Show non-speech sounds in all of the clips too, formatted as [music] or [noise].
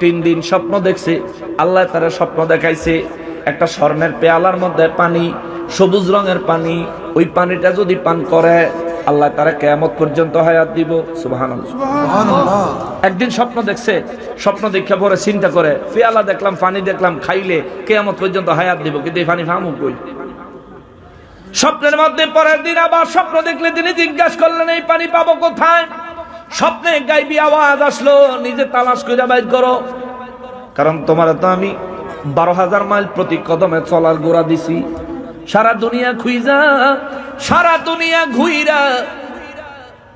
তিন দিন স্বপ্ন দেখছে আল্লাহ তারা স্বপ্ন দেখাইছে একটা স্বর্ণের পেয়ালার মধ্যে পানি সবুজ রঙের পানি ওই পানিটা যদি পান করে আল্লাহ তারা কেয়ামত পর্যন্ত হায়াত দিব সুবাহান একদিন স্বপ্ন দেখছে স্বপ্ন দেখে পরে চিন্তা করে পেয়ালা দেখলাম পানি দেখলাম খাইলে কেয়ামত পর্যন্ত হায়াত দিব কিন্তু এই পানি ফামু কই? স্বপ্নের মধ্যে পরের দিন আবার স্বপ্ন দেখলে তিনি জিজ্ঞাসা করলেন এই পানি পাবো কোথায়? স্বপ্নে গাইবি আওয়াজ আসলো, নিজে তালাশ করে বাইর করো। কারণ তোমার তো আমি বারো হাজার মাইল প্রতি কদমে চলার গোড়া দিছি। সারা দুনিয়া খুইজা, সারা দুনিয়া ঘুইরা।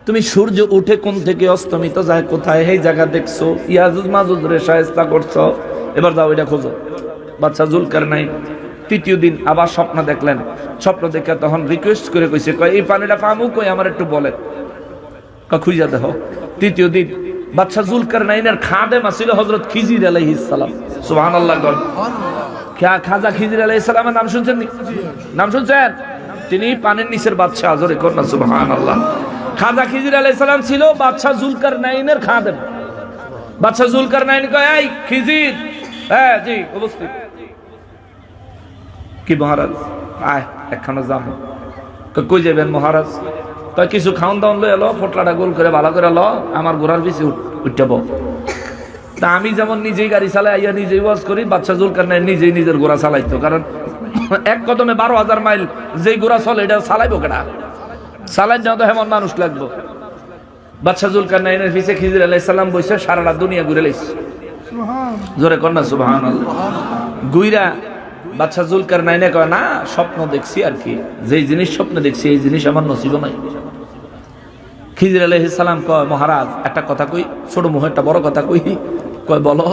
তুমি সূর্য উঠে কোন থেকে অস্তমিত যায়, কোথায় এই জায়গা দেখছ? ইয়াজুজ মাজুজ রে সাহেস্তা করছ। এবার যাও, এটা খোঁজো। বাচ্চা জুলকার নাই তৃতীয় দিন আবার স্বপ্ন দেখলেন। স্বপ্ন দেখে তখন রিকোয়েস্ট করে কইছে, কয়, এই পানিটা পামু কই? আমার একটু বলেন। খুঁজা দেহ। তৃতীয় দিন, বাদশাহ জুলকার নাইনের খাদেম আছিল হজরত খিজির আলাইহিস সালাম। সুবহানাল্লাহ গল খ্যা, খাজা খিজির আলাইহিস সালামের নাম শুনছেন? নাম শুনছেন? তিনি পানির নিচের বাদশাহ, জোরে কর না, সুবহানাল্লাহ। খাজা খিজির আলাইহিস সালাম ছিল বাদশাহ জুলকার নাইনের খাদেম। বাদশাহ জুলকার নাইন কয়, এই খিজির হ্যাঁ জি, উপস্থিত। কি মহারাজ? আয়, একখানা কই কই যাবেন মহারাজ? কয় কিছু খাওন দাওন লই এলো ফোটলাটা গোল করে ভালো করে লো আমার ঘোড়ার পিছিয়ে উঠতে তা আমি যেমন নিজেই গাড়ি চালাই আইয়া নিজেই ওয়াজ করি বাচ্চা জুলকার নাই নিজেই নিজের ঘোড়া চালাইতো। কারণ এক কদমে বারো হাজার মাইল যেই ঘোড়া চলে এটা চালাইবো কেনা চালাই যাও তো হেমন মানুষ লাগবো। বাচ্চা জুলকার নাইনের পিছিয়ে খিজির আলাই সালাম বসে সারাটা দুনিয়া ঘুরে লাইছে। জোরে কর না সুবাহান গুইরা বাচ্চা জুলকার নাইনে কয় না স্বপ্ন দেখছি আর কি। যেই জিনিস স্বপ্ন দেখছি এই জিনিস আমার নসিব নাই। খিজির আলহ সালাম কয় মহারাজ একটা কথা কই ছোট মুহ একটা বড় কথা কই। কয় বলো।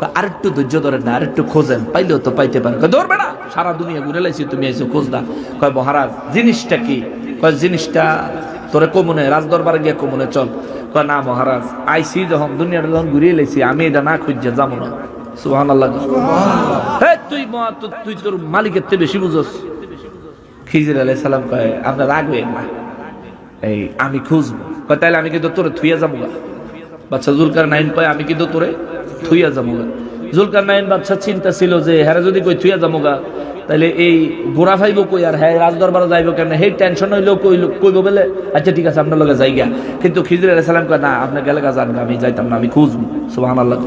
কয়, আরেকটু ধৈর্য ধরেন না আরেকটু খোঁজেন পাইলেও তো পাইতে পারেন। ধরবে না সারা দুনিয়া ঘুরে লাইছি তুমি এসে খোঁজ দা কয় মহারাজ জিনিসটা কি? কয় জিনিসটা তোরে কমনে রাজদরবারে গিয়ে কমনে চল। কয় না মহারাজ আইসি যখন দুনিয়াটা যখন ঘুরিয়ে লাইছি আমি এটা না খুঁজছে যাব না। তুই তুই তোর মালিকের বেশি সালাম কয় এই, আমি খুঁজবো। তাইলে আমি কিন্তু তোরে থুইয়া যাব বাচ্চা জুলকার নাইন কয়, আমি কিন্তু তোরে থুইয়া যাব গা জুলকার নাইন বাচ্চা চিন্তা ছিল যে হ্যাঁ যদি কই থুইয়া যাব গা তাইলে এই গোড়া ফাইব কই আর হ্যাঁ রাজদরবারে যাইব কেন সেই টেনশন হইলেও কইল কইব বলে? আচ্ছা ঠিক আছে আপনার লগে যাই গা কিন্তু খিজির সালাম কয় না আপনি গেলে গা গা, আমি যাইতাম না আমি খুঁজবো। সুবাহ আল্লাহ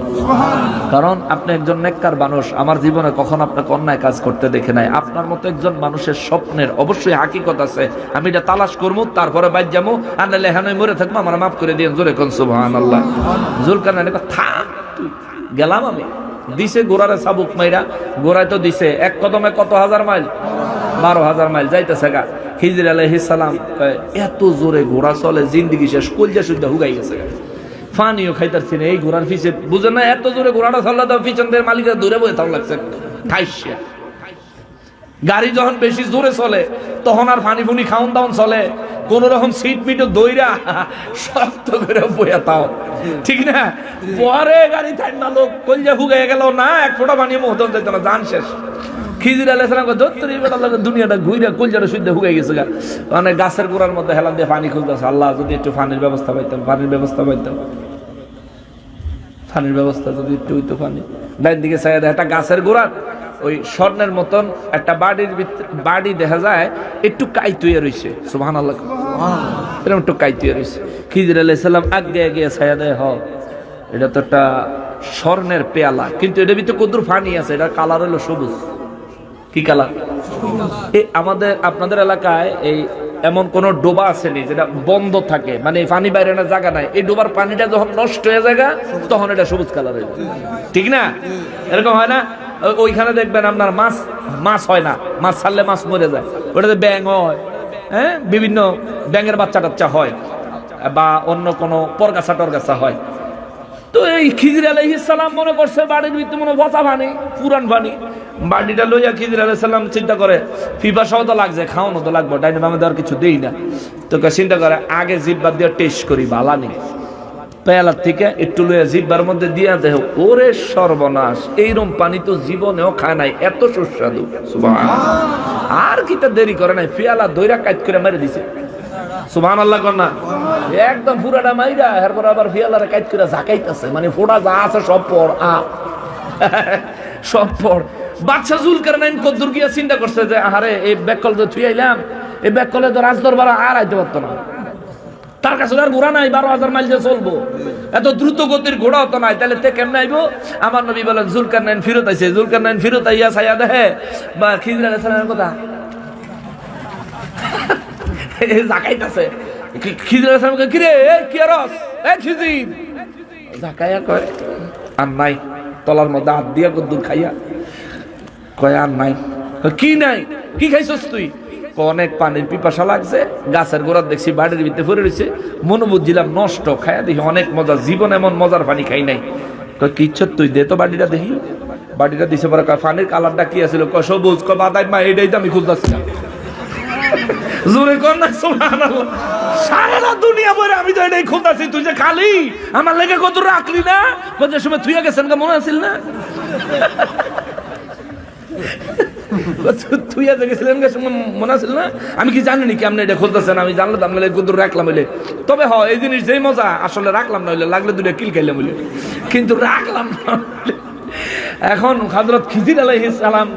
কারণ আপনি একজন নেককার মানুষ আমার জীবনে কখন আপনাকে অন্যায় কাজ করতে দেখে নাই? আপনার মতো একজন মানুষের স্বপ্নের অবশ্যই হাকিকত আছে। আমি এটা তালাশ করব তারপরে বাইর যাব আর নাহলে হ্যাঁ মরে থাকব আমার মাফ করে দিয়ে জোরে কোন সুবহান আল্লাহ জুলকার থাম তুই গেলাম আমি। দিছে গোড়ারে সাবুক মাইরা, গোড়ায় তো দিছে। এক কদমে কত হাজার মাইল? বারো হাজার মাইল, যাইতেছে গা। হিজর আলহিস সালাম এত জোরে ঘোড়া চলে, জিন্দিগি শেষ, কলজা শুদ্ধ হুগাই গেছে গা। ফানিও খাইতারছি না, এই ঘোড়ার পিছে, বুঝে না, এত জোরে ঘোড়াটা চাল্লা দাও পিছন দিয়ে মালিকের দূরে বয়ে তাও লাগছে। ঠাইসিয়া গাড়ি যখন বেশি জোরে চলে, তখন আর ফানি ফুনি খাউন দাউন চলে। কোন রকম সিট মিটও দইরা শক্ত করে বইয়া তাও। ঠিক না? পরে গাড়ি ঠান্ডা লোক, কলজা হুগাই গেল, না, এক ফোঁটা পানি মহতন যেত না জান শেষ। খিজির আলাইসালাম দত্তরি বেটা লাগে দুনিয়াটা ঘুরে কলজাটা শুদ্ধ হুগাই গেছে গা। মানে গাছের গোড়ার মধ্যে হেলান দিয়ে পানি খুঁজতেছে। আল্লাহ, যদি একটু পানির ব্যবস্থা পাইতাম, পানির ব্যবস্থা পাইতাম। পানির ব্যবস্থা যদি একটু হইতো পানি। ডাইন দিকে চাই একটা গাছের গোড়ার ওই স্বর্ণের মতন একটা বাড়ির বাড়ি দেখা যায় একটু কাইতুয়ে রয়েছে সুবহান আল্লাহ এরকম একটু কাইতুয়ে রয়েছে খিজির আলাই সাল্লাম আগে আগে ছায়া দেয় হ। এটা তো একটা স্বর্ণের পেয়ালা। কিন্তু এটার ভিতরে কদুর পানি আছে এটার কালার হলো সবুজ। কি কালার? এই আমাদের আপনাদের এলাকায় এই এমন কোন ডোবা আসেনি যেটা বন্ধ থাকে মানে পানি বাইরে না জায়গা নাই। এই ডোবার পানিটা যখন নষ্ট হয়ে যায় তখন এটা সবুজ কালার হয়ে যায়। ঠিক না? এরকম হয় না? ওইখানে দেখবেন আপনার মাছ মাছ হয় না। মাছ ছাড়লে মাছ মরে যায়। ওটাতে ব্যাং হয়। হ্যাঁ? বিভিন্ন ব্যাঙের বাচ্চা টাচ্চা হয়। বা অন্য কোনো পরগাছা টরগাছা হয়। তো এই খিজির আলাইহিসাল্লাম মনে করছে বাড়ির ভিতরে মনে পচা পানি পুরান পানি বাড়িটা লইয়া খিজির আলাইসাল্লাম চিন্তা করে পিপাসাও তো লাগছে, খাওয়ানো তো লাগবে ডাইনে বামে দেওয়ার কিছু দেই না। তো কে চিন্তা করে, আগে জিব্বা দিয়ে টেস্ট করি, বালা নেই। পেয়ালার থেকে একটু লইয়া জিব্বার মধ্যে দিয়া দেহ। ওরে সর্বনাশ এইরকম পানি তো জীবনেও খায় নাই এত সুস্বাদু। আর কিটা দেরি করে নাই পেয়ালা দইরা কাজ করে মেরে দিছে। সুবহান আল্লাহ না। একদম পুরাটা মাইরা এরপর আবার ফিয়ালারে কাইট করে ঝাঁকাইতেছে মানে ফোড়া যা আছে সব পর আ। সব পর বাচ্চা জুল করে নাইন কদ্দুর গিয়া চিন্তা করছে যে আহারে এই ব্যাককল তো থুই আইলাম এই ব্যাককলে তো রাজদরবার আর আইতে পারতো না। তার কাছে আর ঘোড়া নাই, বারো হাজার মাইল যে চলবো। এত দ্রুত গতির ঘোড়া হতো নাই, তাহলে তে কেমন আইবো? আমার নবী বলেন জুলকার নাইন ফিরত আইছে জুলকার নাইন ফিরত আইয়া ছাইয়া দেখে বা খিজরা সালামের কথা? [laughs] জাকাইতাছে। খিজরা সালামকে কিরে এ কি রস এ খিজির। জাকাইয়া কয়, আর নাই, তলার মধ্যে হাত দিয়া কদ্দুর খাইয়া। কয়, আর নাই। কি নাই? কি খাইছস তুই? অনেক পানির পিপাসা লাগছে, গাছের গোড়ার দেখছি বাড়ির ভিতরে পড়ে রয়েছে মনে বুঝছিলাম নষ্ট খাইয়া দেখি অনেক মজা, জীবন এমন মজার পানি খাই নাই। কয়, কি তুই দে তো বাড়িটা দেখি। বাড়িটা দিছে পরে পানির কালারটা কি আছিল? ক সবুজ। কয় বাদাই মা এটাই তো আমি খুঁজতেছি না। সারা দুনিয়া ভরে আমি তো এটাই তুই যে খালি, আমার লেগে কত রাখলি না? সময় তুই গেছেন কা মনে আছিল না? [laughs] মনে না? আমি কি জানি নাকি আপনি এটা খুলতেছেন? আমি রাখলাম তবে এই জিনিস যেই মজা, আসলে রাখলাম না হইলে, লাগলে দুটো কিল খাইলাম কিন্তু রাখলাম না এখন হজরত খিজির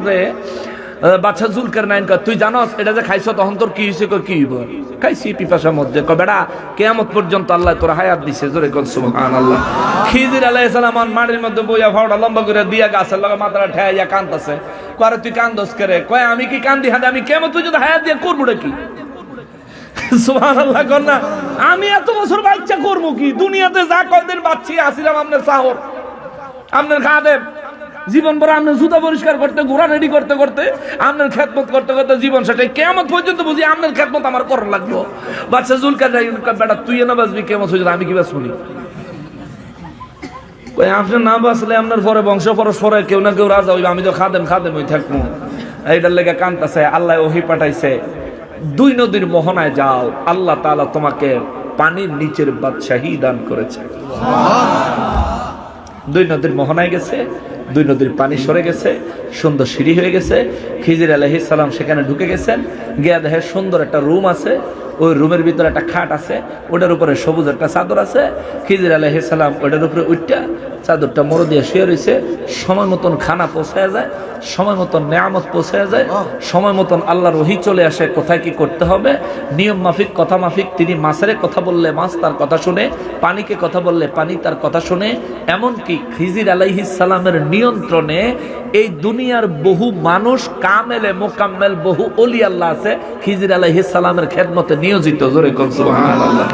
রে বাচ্চা জুলকার নাইন তুই জানস, এটা যে খাইছ তখন তোর কি হয়েছে কি হইব? খাইছি, পিপাসার মধ্যে। বেড়া, কেয়ামত পর্যন্ত আল্লাহ তোর হায়াত দিছে। জোরে কোন সুবহান আল্লাহ খিজির আলাইহিস সালাম মাটির মধ্যে বইয়া ফাওড়া লম্বা করে দিয়া গাছের লগে মাথাটা ঠেয়া কান্দছে কয়, তুই কান্দস করে কয়, আমি কি কান্দি হাতে আমি কেমন? তুই যদি হায়াত দিয়ে করব কি? কর আমি এত বছর বাচ্চা করব কি? দুনিয়াতে যা কয়দিন বাচ্চি, আসিলাম আপনার সাহর আপনার খাদেম। জীবন ভর আপনার জুতা পরিষ্কার করতে, ঘোড়া রেডি করতে করতে আপনার খেদমত করতে করতে জীবন সেটাই কেমন পর্যন্ত বুঝি আপনার খেদমত আমার করার লাগল। বাচ্চা জুলকার বেটা তুই না বাঁচবি, কেমন হয়ে আমি কি বাঁচবনি কই আপনি না বাঁচলে আপনার পরে বংশ পরস্পরে কেউ না কেউ রাজা হইবে আমি তো খাদেম খাদেম হই থাকব। এইটার লেগে কান্তাছে আল্লাহ ওহি পাঠাইছে দুই নদীর মোহনায় যাও আল্লাহ তাআলা তোমাকে পানির নিচের বাদশাহী দান করেছে। দুই নদীর মোহনায় গেছে দুই নদীর পানি সরে গেছে সুন্দর সিঁড়ি হয়ে গেছে। খিজির আলহিস সেখানে ঢুকে গেছেন গিয়া দেখে সুন্দর একটা রুম আছে ওই রুমের ভিতরে একটা খাট আছে, ওটার উপরে সবুজ একটা চাদর আছে, খিজির সালাম ওটার উপরে উঠটা চাদরটা মরো দিয়ে শুয়ে রয়েছে। সময় মতন খানা পৌঁছায় যায় সময় মতন নেয়ামত পৌঁছায় যায় সময় মতন আল্লাহ রহি চলে আসে কোথায় কি করতে হবে। নিয়ম মাফিক কথা মাফিক তিনি মাছের কথা বললে মাছ তার কথা শুনে পানিকে কথা বললে পানি তার কথা শুনে এমনকি খিজির সালামের নিয়ন্ত্রণে এই দুনিয়ার বহু মানুষ কামেলে মোকাম্মেল বহু অলি আল্লাহ আছে খিজির সালামের খেদমতে নিয়োজিত। জোরে কোন সুবহানাল্লাহ।